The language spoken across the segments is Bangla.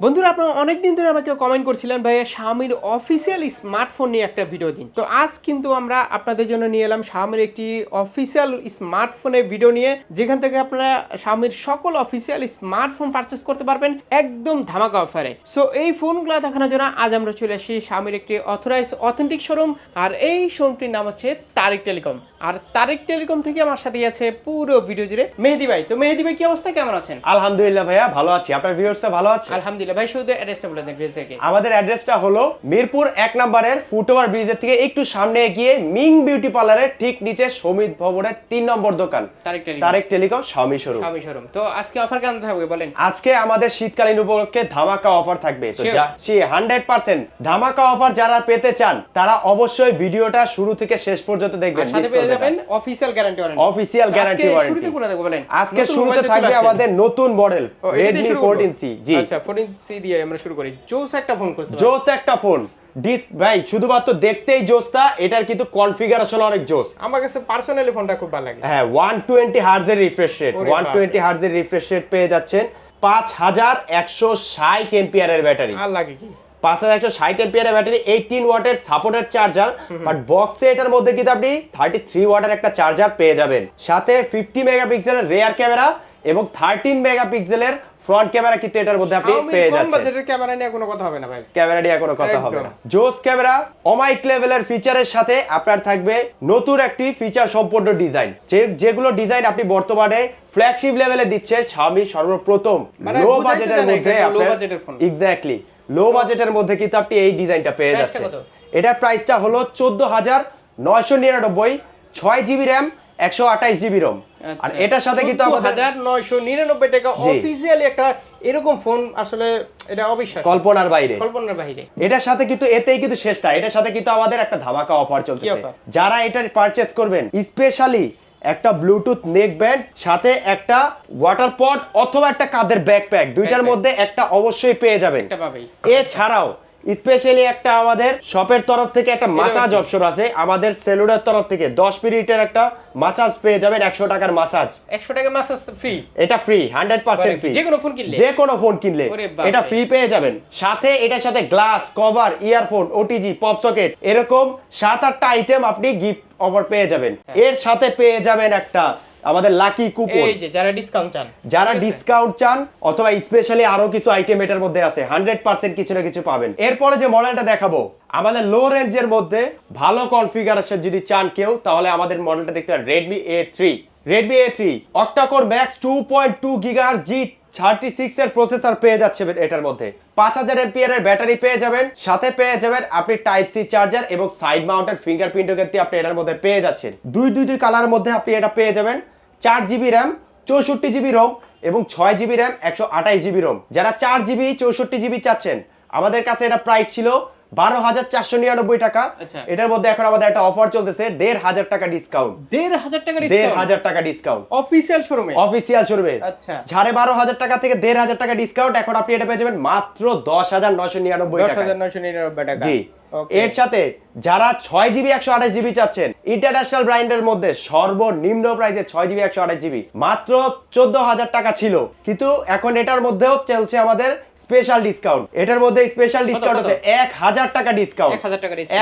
বন্ধুরা আপনারা অনেকদিন ধরে আমাকে কমেন্ট করছিলেন ভাইয়া শাওমির অফিসিয়াল স্মার্টফোন নিয়ে একটা ভিডিও দিন। তো আজ কিন্তু আমরা আপনাদের জন্য নিয়ে এলাম শাওমির একটি অফিসিয়াল স্মার্টফোনের ভিডিও নিয়ে যেখান থেকে আপনারা শাওমির সকল অফিসিয়াল স্মার্টফোন পারচেস করতে পারবেন একদম ধামাকা অফারে সো এই ফোনগুলো দেখানোর জন্য আজ আমরা চলে আসি শাওমির একটি অথরাইজ অথেন্টিক শোরুম আর এই শোরুমটির নাম হচ্ছে তারেক টেলিকম। আর তারেক টেলিকম থেকে আমার সাথে আছে পুরো ভিডিও জুড়ে মেহেদি ভাই। তো মেহেদি ভাই কি অবস্থা? কেমন আছেন? আলহামদুলিল্লাহ ভাইয়া ভালো আছি। আপনার ভিউয়ার্সরা ভালো আছে? আলহামদুলিল্লাহ। ভাই শুধু অ্যাড্রেসটা বলে দেন পেজ থেকে আমাদের অ্যাড্রেসটা হলো মিরপুর এক নম্বরের ফুটওভার ব্রিজের থেকে একটু সামনে এগিয়ে মিং বিউটি পার্লারের ঠিক নিচে সমিত ভবনের তিন নম্বর দোকান। Tareq telecom. Tareq telecom Swami showroom Swami showroom তো আজকে অফার কেমন থাকবে বলেন? আজকে আমাদের শীতকালীন উপলক্ষে ধামাকা অফার থাকবে। তো যা সে হান্ড্রেড পার্সেন্ট ধামাকা অফার যারা পেতে চান তারা অবশ্যই ভিডিওটা শুরু থেকে শেষ পর্যন্ত দেখবেন। সাথে পেয়ে যাবেন official guarantee warranty official guarantee শুরুতে ওয়ারেন্টি কোনটা দেখব বলেন। আজকে শুরুতে থাকবে আমাদের নতুন মডেল রেডমি 14C জি। আচ্ছা 14C দিয়ে আমরা শুরু করি। জোস একটা ফোন করছে জোস একটা ফোন ডিস ভাই শুধুমাত্র দেখতেই জোসটা এটার কিন্তু কনফিগারেশন অনেক জোস। আমার কাছে পার্সোনালি ফোনটা খুব ভালো লাগে। হ্যাঁ ওয়ান টোয়েন্টি হার্জের রিফ্রেশ রেট ওয়ান। টোয়েন্টি হার্জের রিফ্রেশ রেট পেয়ে যাচ্ছেন পাঁচ হাজার একশো ষাট এমপিয়ারের ব্যাটারি আর লাগে কি? পাঁচ হাজার একশো ষাট এমপিয়ারের ব্যাটারি এইটিন ওয়াটের সাপোর্টেড চার্জার বাট বক্সে এটার মধ্যে কিন্তু আপনি থার্টি থ্রি ওয়াটের একটা চার্জার পেয়ে যাবেন। সাথে ফিফটি মেগাপিক্সেলের রেয়ার ক্যামেরা এবং থার্টিন মেগাপিক্সেলের ফ্রন্ট ক্যামেরা কিন্তু এটার মধ্যে আপনি পেয়ে যাচ্ছেন। বাজেটের ক্যামেরা নিয়ে কোনো কথা হবে না ভাই। ক্যামেরা নিয়ে কোনো কথা হবে না। জোস ক্যামেরা অমাইক লেভেলের ফিচারের সাথে আপনার থাকবে নতুন একটি ফিচার সম্পন্ন ডিজাইন যে যেগুলো ডিজাইন আপনি বর্তমানে ফ্ল্যাগশিপ লেভেলে দিচ্ছে স্বামী সর্বপ্রথম। মানে লো বাজেটের মধ্যে আপনার। এক্স্যাক্টলি লো বাজেটের মধ্যে কিন্তু আপনি এই ডিজাইনটা পেয়ে যাচ্ছেন। এটার প্রাইসটা হলো চোদ্দ হাজার নয়শো নিরানব্বই ছয় জিবি র্যাম একশো আঠাইশ জিবি রোম আচ্ছা। আর এটার সাথে কিন্তু হাজার নয়শো নিরানব্বই টাকা। অফিসিয়ালি একটা এরকম ফোন আসলে এটা অবিশ্বাস কল্পনার বাইরে। কল্পনার বাইরে। এটার সাথে কিন্তু এতেই কিন্তু শেষটা। এটার সাথে কিন্তু আমাদের একটা ধামাকা অফার চলতেছে। offer? যারা এটা পারচেস করবেন স্পেশালি একটা ব্লুটুথ নেক ব্যান্ড সাথে একটা ওয়াটার পট অথবা একটা কাঁধের ব্যাকপ্যাক দুইটার মধ্যে একটা অবশ্যই পেয়ে যাবেন। এছাড়াও স্পেশালি একটা আমাদের শপের তরফ থেকে একটা মাসাজ অপশন আছে। আমাদের সেলুলার তরফ থেকে দশ মিনিটের একটা মাসাজ পেয়ে যাবেন একশো টাকার মাসাজ একশো টাকার মাস ফ্রি এটা ফ্রি হান্ড্রেড পার্সেন্ট ফ্রি যে কোনো ফোন কিনলে? যে কোনো ফোন কিনলে। এটা ফ্রি পেয়ে যাবেন। সাথে এটার সাথে glass cover earphone OTG pop socket এরকম সাত আটটা আইটেম আপনি গিফট অফার পেয়ে যাবেন। হ্যাঁ। এর সাথে পেয়ে যাবেন একটা আমাদের লাকি কুপন এই যে যারা ডিসকাউন্ট চান। যারা ডিসকাউন্ট চান অথবা স্পেশালি আরও কিছু আইটেম এটার মধ্যে আছে হান্ড্রেড পার্সেন্ট কিছু না কিছু পাবেন। এরপরে যে মডেলটা দেখাবো আমাদের লো রেঞ্জের মধ্যে ভালো কনফিগারেশন যদি চান কেউ তাহলে আমাদের মডেলটা দেখতে পারেন three Redmi A three octacore max two point two গিগার G thirty six এর প্রসেসর পেয়ে যাচ্ছে এটার মধ্যে। পাঁচ হাজার এমপিয়ার এর ব্যাটারি পেয়ে যাবেন সাথে পেয়ে যাবেন আপনি টাইপ সি চার্জার এবং সাইড মাউন্টেড ফিঙ্গারপ্রিন্টও কিন্তু আপনি এটার মধ্যে পেয়ে যাচ্ছেন। দুই দুই দুই কালারের মধ্যে আপনি এটা পেয়ে যাবেন। চার জিবি র্যাম, চৌষট্টি জিবি রোম এবং ছয় জিবি র্যাম, একশো আঠাশ জিবি রোম। যারা চার জিবি, চৌষট্টি জিবি চাচ্ছেন, আমাদের কাছে এটা প্রাইস ছিল বারো হাজার চারশো নিরানব্বই টাকা। আচ্ছা। এটার মধ্যে এখন আমাদের একটা অফার চলতেছে দেড় হাজার টাকা ডিসকাউন্ট দেড় হাজার টাকা দেড় হাজার টাকা ডিসকাউন্ট অফিসিয়াল শোরুমে অফিসিয়াল শোরুমে আচ্ছা। সাড়ে বারো হাজার টাকা থেকে দেড় হাজার টাকা ডিসকাউন্ট এখন আপনি এটা পেয়ে যাবেন মাত্র দশ হাজার টাকা নিরানব্বই টাকা। জি। এর সাথে যারা ছয় জিবি একশো আঠাশ জিবি চাচ্ছেন ইন্টারন্যাশনাল ব্র্যান্ডের মধ্যে সর্বনিম্ন প্রাইসে ছয় জিবি একশো আঠাশ জিবি। মাত্র চোদ্দ হাজার টাকা ছিল। কিন্তু এখন এটার মধ্যেও চলছে আমাদের স্পেশাল ডিসকাউন্ট। এটার মধ্যে স্পেশাল ডিসকাউন্ট আছে এক হাজার টাকা ডিসকাউন্ট।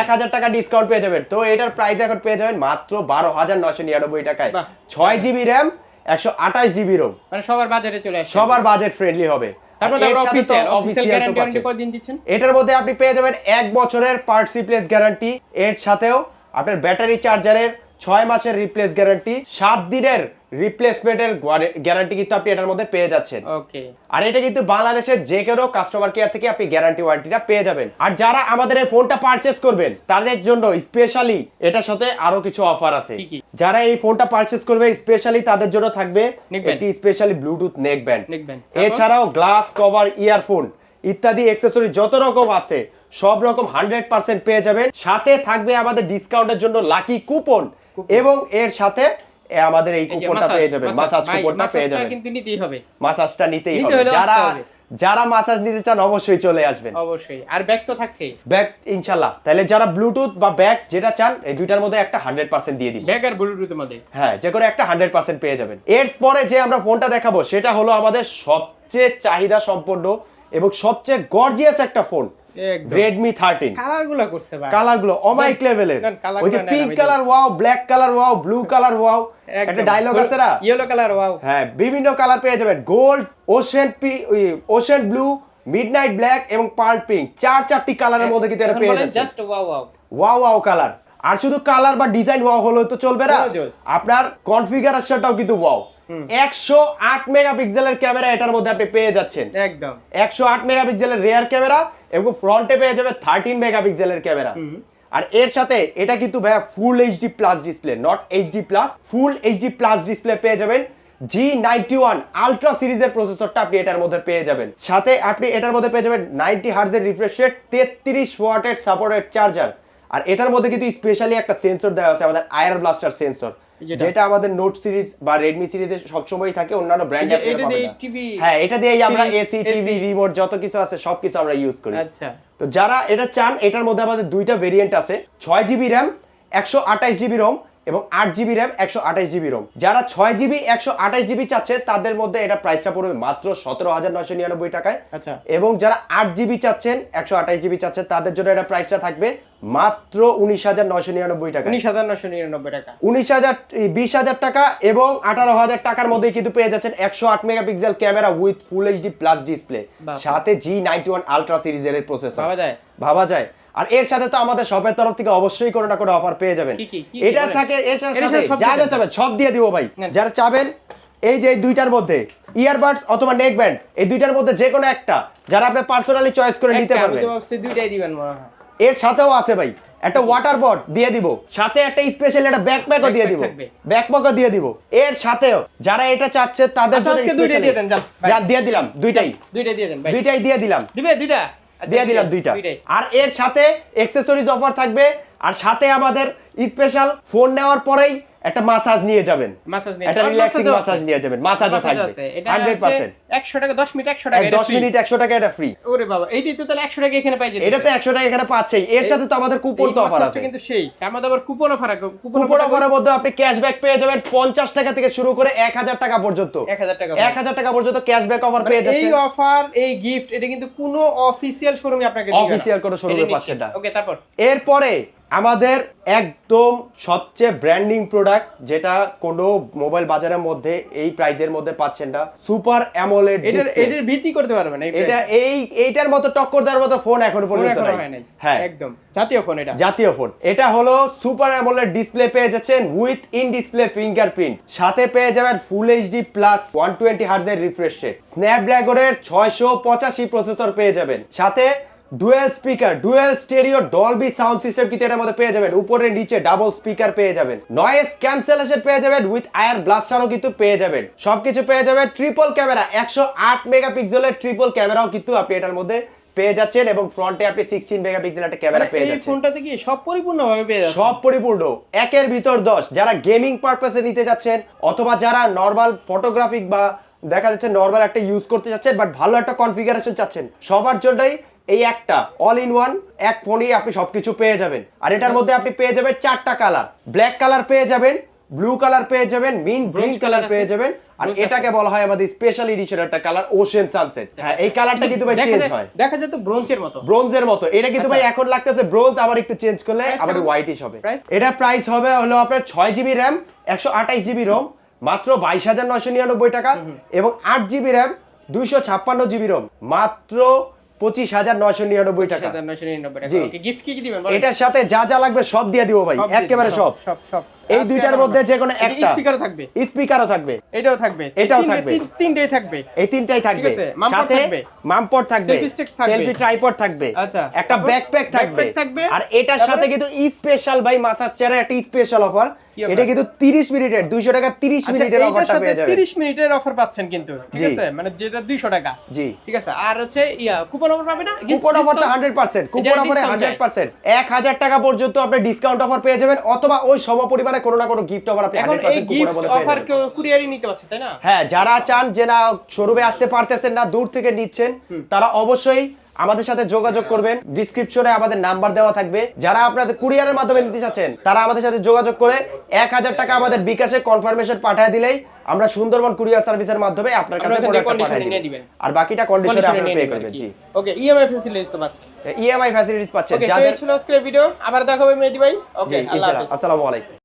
এক হাজার টাকা ডিসকাউন্ট পেয়ে যাবেন। তো এটার প্রাইস এখন পেয়ে যাবেন মাত্র বারো হাজার নশো নিরানব্বই টাকায়। ছয় জিবি র্যাম একশো আঠাশ জিবি রোম মানে সবার বাজারে চলে আসছে। সবার বাজেট ফ্রেন্ডলি হবে। এটার মধ্যে আপনি পেয়ে যাবেন এক বছরের পার্টস রিপ্লেস গ্যারান্টি এর সাথেও আপনার ব্যাটারি চার্জারের ছয় মাসের রিপ্লেস গ্যারান্টি সাত দিনের রিপ্লেসমেন্টের গ্যারান্টি কিন্তু আপনি এটার মধ্যে পেয়ে যাচ্ছেন। ওকে আর এটা কিন্তু বাংলাদেশের যে কোনো কাস্টমার কেয়ার থেকে আপনি গ্যারান্টি ওয়ারেন্টিটা পেয়ে যাবেন। আর যারা আমাদের এই ফোনটা পারচেস করবেন তাদের জন্য স্পেশালি এটার সাথে আরও কিছু অফার আছে? যারা এই ফোনটা পারচেস করবে স্পেশালি তাদের জন্য থাকবে। একটি স্পেশালি ব্লুটুথ নেক ব্যান্ড এছাড়াও গ্লাস কভার ইয়ারফোন ইত্যাদি অ্যাক্সেসরি যত রকম আছে সব রকম হান্ড্রেড পার্সেন্ট পেয়ে যাবেন। সাথে থাকবে আমাদের ডিসকাউন্টের জন্য লাকি কুপন এবং এর সাথে আমাদের এই কুপনটা পেয়ে যাবেন মাসাজ কুপনটা পেয়ে যাবেন। কিন্তু নিতেই হবে। মাসাজটা নিতেই হবে। যারা যারা মাসাজ নিতে চান অবশ্যই চলে আসবেন। অবশ্যই। আর ব্যাগ তো থাকছেই। ব্যাগ ইনশাল্লাহ। তাহলে যারা ব্লুটুথ বা ব্যাগ যেটা চান এই দুইটার মধ্যে একটা হান্ড্রেড পার্সেন্ট দিয়ে দিন ব্যাগ আর ব্লুটুথের মধ্যে। হ্যাঁ যে করে একটা হান্ড্রেড পার্সেন্ট পেয়ে যাবেন। এরপরে যে আমরা ফোনটা দেখাবো সেটা হলো আমাদের সবচেয়ে চাহিদা সম্পন্ন এবং সবচেয়ে গর্জিয়াস একটা ফোন রেডমি থার্টিন কালারগুলো করছে ভাই। কালারগুলো অমাইক লেভেলের ওই যে pink colour wow black colour wow blue colour wow একটা ডায়লগ আছে না? ইয়েলো কালার ওয়াও হ্যাঁ বিভিন্ন কালার পেয়ে যাবেন। Gold ocean P ocean blue midnight black এবং পার্ল পিঙ্ক চার চারটি কালারের মধ্যে কিন্তু এটা পেয়ে যাবেন just wow wow wow wow colour আর শুধু কালার বা ডিজাইন ওয়াও হলো তো চলবে না. আপনার কনফিগারেশনটাও কিন্তু ওয়াও একশো আট মেগাপিক্সেলের ক্যামেরা এটার মধ্যে আপনি পেয়ে যাচ্ছেন। একদম। একশো আট মেগাপিক্সেলের রেয়ার ক্যামেরা এবং ফ্রন্টে পেয়ে যাবে থার্টিন মেগাপিক্সেলের ক্যামেরা। আর এর সাথে এটা কিন্তু ভাইয়া full HD plus display not HD plus full HD plus display পেয়ে যাবেন। জি নাইনটি ওয়ান আলট্রা সিরিজের প্রসেসরটা আপনি এটার মধ্যে পেয়ে যাবেন। সাথে আপনি এটার মধ্যে পেয়ে যাবেন নাইনটি হার্জের রিফ্রেশ রেট তেত্রিশ ওয়াটের সাপোর্টেড চার্জার আর এটার মধ্যে কিন্তু স্পেশালি একটা সেন্সর দেওয়া আছে আমাদের আয়ার ব্লাস্টার সেন্সর যেটা? আমাদের নোট সিরিজ বা রেডমি সিরিজে সবসময় থাকে অন্যান্য ব্র্যান্ড হ্যাঁ এটা দিয়েই আমরা এসি টিভি রিমোট যত কিছু আছে সবকিছু আমরা ইউজ করি। আচ্ছা। তো যারা এটা চান এটার মধ্যে আমাদের দুইটা ভেরিয়েন্ট আছে। ছয় জিবি র্যাম একশো আঠাশ জিবি রোম এবং আট জিবি র্যাম একশো আঠাশ জিবি রোম যারা ছয় জিবি একশো আঠাশ জিবি চাচ্ছে তাদের মধ্যে এটা প্রাইসটা পড়বে মাত্র সতেরো হাজার নয়শো নিরানব্বই টাকায়। আচ্ছা। এবং যারা আট জিবি চাচ্ছেন একশো আঠাশ জিবি চাচ্ছেন তাদের জন্য এটা প্রাইসটা থাকবে মাত্র উনিশ হাজার নয়শো নিরানব্বই টাকা উনিশ হাজার নশো নিরানব্বই টাকা। উনিশ হাজার বিশ হাজার টাকা এবং আঠারো হাজার টাকার মধ্যে কিন্তু পেয়ে যাচ্ছেন একশো আট megapixel camera with full HD plus display সাথে জি নাইনটি ওয়ান আলট্রা সিরিজের প্রসেসর ভাবা যায়। আর এর সাথে তো আমাদের শপের তরফ থেকে অবশ্যই কোনো না কোনো অফার পেয়ে যাবেন। এটা থাকে এর সাথে যা চাবেন সব দিয়ে দিব ভাই। যারা চাবেন এই যে দুইটার মধ্যে ইয়ারবাডস অথবা নেক ব্যান্ড এই দুইটার মধ্যে যে কোনো একটা যারা আপনি পার্সোনালি চয়েস করে নিতে পারবেন। দুইটাই দিবেন মনে হয়। এর সাথেও আছে ভাই একটা ওয়াটার বট দিয়ে দিব। সাথে একটা স্পেশাল একটা ব্যাকপ্যাকও দিয়ে দিব। ব্যাকপ্যাকও দিয়ে দিব। এর সাথেও যারা এটা চাচ্ছে তাদের আচ্ছা, জন্য আজকে দুইটাই দিয়ে দেন, যান, দিয়ে দিলাম দুইটাই। দুইটাই দিয়ে দেন ভাই দুইটাই দিয়ে দিলাম। দিবে দুইটা? দিয়ে দিলাম দুইটা। আর এর সাথে এক্সেসরিজ অফার থাকবে আর সাথে আমাদের স্পেশাল ফোন নেওয়ার পরেই একটা মাসাজ নিয়ে যাবেন। মাসাজ নিয়ে একটা রিল্যাক্সিং মাসাজ নিয়ে যাবেন। মাসাজও মাসাজ থাকবে। আছে। এটা হান্ড্রেড পার্সেন্ট 100 টাকা 10 মিনিট 100 টাকা এটা 10 মিনিট একশো টাকা এটা ফ্রি ওরে বাবা এইটাই তো তাহলে 100 টাকা এখানে পাই যেতে এটা তো একশো টাকা এখানে পাচ্ছেই। এর সাথে তো আমাদের কুপন তো অফার আছে। কিন্তু সেই। আমাদের আবার কুপন অফার আছে। কুপন অফারের মধ্যে আপনি ক্যাশব্যাক পেয়ে যাবেন পঞ্চাশ টাকা থেকে শুরু করে এক হাজার টাকা পর্যন্ত। 1000 টাকা এক হাজার টাকা পর্যন্ত ক্যাশব্যাক অফার মানে পেয়ে এই যাচ্ছেন অফার এই গিফট এটা কিন্তু কোনো অফিসিয়াল শোরুমে আপনাকে দিবে। Official কোনো নিশ্চিত। পাচ্ছেন না। ওকে তারপর? এরপরে আমাদের একদম সবচেয়ে ব্র্যান্ডিং প্রোডাক্ট যেটা কোনো মোবাইল বাজারের মধ্যে এই প্রাইজের মধ্যে পাচ্ছেন না। সুপার অ্যামোলেড এটার এটার ভিত্তি করতে পারবেন এটা এই এইটার মতো টক্কর দেওয়ার মতো ফোন এখনও পর্যন্ত নাই। হয় একদম। জাতীয় ফোন এটা। জাতীয় ফোন এটা হলো সুপার অ্যামোলেড ডিসপ্লে পেয়ে যাচ্ছেন উইথ ইন ডিসপ্লে ফিঙ্গারপ্রিন্ট সাথে পেয়ে যাবেন full HD plus one twenty হার্জের refresh rate স্ন্যাপড্রাগনের ছয়শো পঁচাশি প্রসেসর পেয়ে যাবেন। সাথে dual speaker dual stereo Dolby sound system কিন্তু এটার মধ্যে পেয়ে যাবেন। উপরে নিচে ডাবল স্পিকার পেয়ে যাবেন। নয়েজ ক্যান্সেলেশন পেয়ে যাবেন উইথ আয়ার ব্লাস্টারও কিন্তু পেয়ে যাবেন। সবকিছু পেয়ে যাবেন ট্রিপল ক্যামেরা একশো আট মেগাপিক্সেলের ট্রিপল ক্যামেরাও কিন্তু আপনি এটার মধ্যে পেয়ে যাচ্ছেন এবং ফ্রন্টে আপনি সিক্সটিন মেগাপিক্সেল একটা ক্যামেরা মানে পেয়ে যাচ্ছেন। ফোনটাতে কি সব পরিপূর্ণভাবে পেয়ে যাচ্ছে সব পরিপূর্ণ। একের ভিতর দশ। যারা গেমিং পারপাসে নিতে যাচ্ছেন অথবা যারা নর্মাল ফটোগ্রাফিক বা দেখা যাচ্ছে নর্মাল একটা ইউজ করতে যাচ্ছেন বাট ভালো একটা কনফিগারেশন চাচ্ছেন সবার জন্যই এই একটা অল ইন ওয়ান এক ফোনেই আপনি সবকিছু পেয়ে যাবেন। আর এটার মধ্যে আপনি পেয়ে যাবেন চারটা কালার ব্ল্যাক কালার পেয়ে যাবেন ব্লু কালার পেয়ে যাবেন মিন গ্রিন কালার পেয়ে যাবেন। আর এটাকে বলা হয় আমাদের স্পেশাল এডিশন একটা কালার ওশেন সানসেট হ্যাঁ এই কালারটা কিন্তু ভাই চেঞ্জ হয়। দেখা যায় তো ব্রোঞ্জের মতো। ব্রোঞ্জের মতো। এটা কিন্তু ভাই আচ্ছা। এখন লাগতেছে ব্রোঞ্জ আবার একটু চেঞ্জ করলে আবার হোয়াইটিশ হবে। এটা প্রাইস হবে হলো আপনার ছয় জিবি র্যাম একশো আঠাইশ জিবি রোম মাত্র বাইশ হাজার নয়শো নিরানব্বই টাকা এবং আট জিবি র্যাম দুইশো ছাপ্পান্ন জিবি রোম মাত্র পঁচিশ হাজার নয়শো নিরানব্বই টাকা। 7999 টাকা। গিফট কি কি দিবেন? এটার সাথে যা যা লাগবে সব দিয়ে দিব ভাই। একেবারে সব। সব সব। এই দুইটার মধ্যে যে কোনো একটা। স্পিকারও থাকবে। স্পিকারও থাকবে। এটাও থাকবে। এটাও থাকবে। তিন- তিনটেই থাকবে। এই তিনটাই থাকবে। মামপট সাথে থাকবে। মামপট থাকবে। সেলফি ট্রাইপড থাকবে। আচ্ছা, একটা ব্যাকপ্যাক থাকবে। থাকবে। আর এটার সাথে কিন্তু স্পেশাল ভাই মাসাজ চেয়ারের একটা স্পেশাল অফার এটা কিন্তু 30 মিনিটের 200 টাকা 30 আচ্ছা মিনিটের অফারটা পেয়ে যাবেন। 30 মিনিটের অফার পাচ্ছেন কিন্তু। ঠিক আছে? মানে যেটা 200 টাকা। জি। ঠিক আছে? আর হচ্ছে ইয়া কুপন অফার পাবে না? কুপন অফারটা 100% কুপন অফারে 100% 1000 টাকা পর্যন্ত আপনি ডিসকাউন্ট অফার পেয়ে যাবেন অথবা ওই সমপরিমাণে না কোনো না কোনো গিফট অফার আপনি এখন এই 100% কুপনের গিফট মধ্যে পেয়ে অফার কেউ কুরিয়ারই নিতে পারছে তাই না? হ্যাঁ যারা চান যে না শোরুমে আসতে পারতেছেন না দূর থেকে নিচ্ছেন তারা অবশ্যই আমাদের সাথে যোগাযোগ করবেন। ডিসক্রিপশনে আমাদের নাম্বার দেওয়া থাকবে। যারা আপনাদের কুরিয়ারের মাধ্যমে নিতে চাচ্ছেন তারা আমাদের সাথে যোগাযোগ করে এক হাজার টাকা আমাদের বিকাশে কনফার্মেশন পাঠিয়ে দিলেই আমরা সুন্দরবন কুরিয়ার সার্ভিসের মাধ্যমে আপনার কাছে condition পাঠিয়ে দিবেন। আর বাকিটা কন্ডিশনে আপনারা পে করবেন জি। ওকে ইএমআই ফ্যাসিলিটিস তো পাচ্ছে ইএমআই ফ্যাসিলিটিস পাচ্ছেন। যাদের ছিল আজকের ভিডিও আবার দেখা হবে মেহেদি ভাই। ওকে আল্লাহ হাফেজ। আসসালামু আলাইকুম।